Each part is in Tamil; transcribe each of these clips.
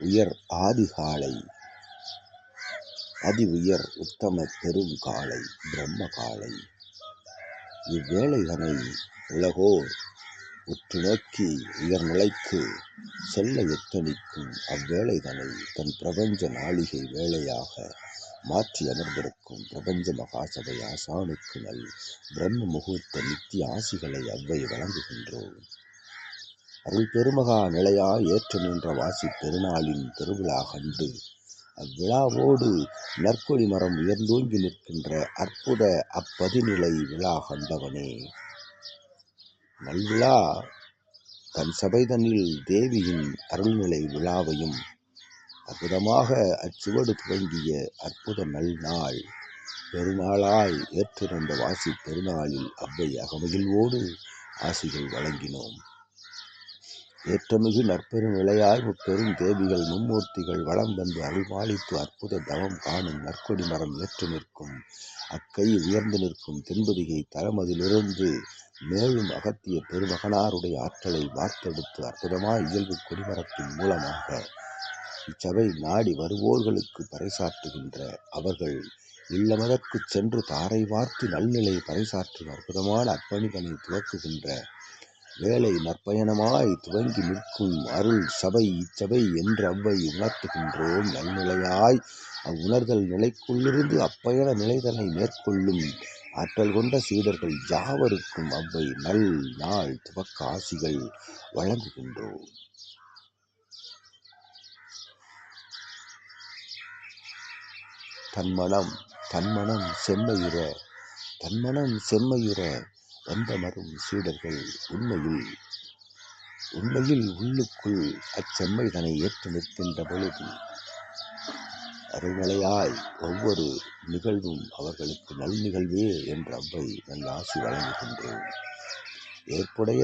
உயர் ஆதிகாலை. அதி உயர் உத்தம பெரும் காலை பிரம்ம காலை. இவ்வேளைதனை உலகோர் உற்று நோக்கி உயர்நிலைக்கு செல்ல எத்தனிக்கும் அவ்வேளைதனை தன் பிரபஞ்ச நாளிகை வேளையாக மாற்றி அமர்ந்திருக்கும் பிரபஞ்ச மகாசபை ஆசானுக்கு நல் பிரம்ம முகூர்த்த நித்திய ஆசிகளை அவ்வை வழங்குகின்றோம். அருள் பெருமகா நிலையாய் ஏற்று நின்ற வாசி பெருநாளின் திருவிழா கண்டு அவ்விழாவோடு நற்கொடி மரம் உயர்ந்தோங்கி நிற்கின்ற அற்புத அப்பதிநிலை விழா கண்டவனே. நல்விழா தன் சபைதனில் தேவியின் அருள்நிலை விழாவையும் அற்புதமாக அச்சுவடு துவங்கிய அற்புத நல்நாள் பெருநாளாய் ஏற்றிருந்த வாசி பெருநாளில் அவ்வை அகமகிழ்வோடு ஆசிகள் வழங்கினோம். ஏற்றமிகு நற்பெரும் நிலையாய் முப்பெரும் தேவிகள் மும்மூர்த்திகள் வளம் வந்து அருள்பாலித்து அற்புத தவம் காணும் நற்கொடி மரம் ஏற்று நிற்கும். அக்கை உயர்ந்து நிற்கும் தென்பதிகை தலமதிலிருந்து மேலும் அகத்திய பெருமகனாருடைய ஆற்றலை வார்த்தெடுத்து அற்புதமாய் இயல்பு கொடிமரத்தின் மூலமாக இச்சபை நாடி வருவோர்களுக்கு பறைசாற்றுகின்ற அவர்கள் இல்லமதற்குச் சென்று தாரை வார்த்து நல்நிலை பறைசாற்றும் அற்புதமான அர்ப்பணிப்பனை துவக்குகின்ற வேலை நற்பயணமாய் துவங்கி நிற்கும் அருள் சபை இச்சபை என்று அவ்வை உணர்த்துகின்றோம். நல்நிலையாய் அவ்வுணர்தல் நிலைக்குள்ளிருந்து அப்பயண நிலைதனை மேற்கொள்ளும் ஆற்றல் கொண்ட சீடர்கள் யாவருக்கும் அவ்வை நல் நாள் துவக்க ஆசிகள் வழங்குகின்றோம். தன்மனம் தன்மனம் செம்மையுற தன்மனம் செம்மையுற வந்தமரும் சீடர்கள் உண்மையில் உண்மையில் உள்ளுக்குள் அச்செம்மைதனை ஏற்று நிற்கின்ற பொழுது அருமலையாய் ஒவ்வொரு நிகழ்வும் அவர்களுக்கு நல் நிகழ்வே என்ற அவ்வை நல்ல ஆசி வழங்குகின்றோம் ஏற்புடைய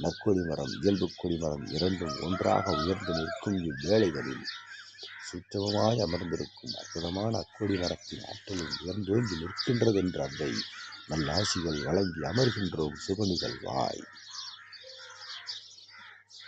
நற்கொடி மரம் இயல்பு கொடிமரம் இரண்டும் ஒன்றாக உயர்ந்து நிற்கும் இவ்வேளைகளில் சுற்றமாய் அமர்ந்திருக்கும் அற்புதமான அக்கொடி மரத்தின் ஆற்றலும் உயர்ந்தோங்கி நிற்கின்றது என்ற அவ்வை நல்லாசிகள் வழங்கி அமர்கின்றோம் சுப நிகழ்வாய்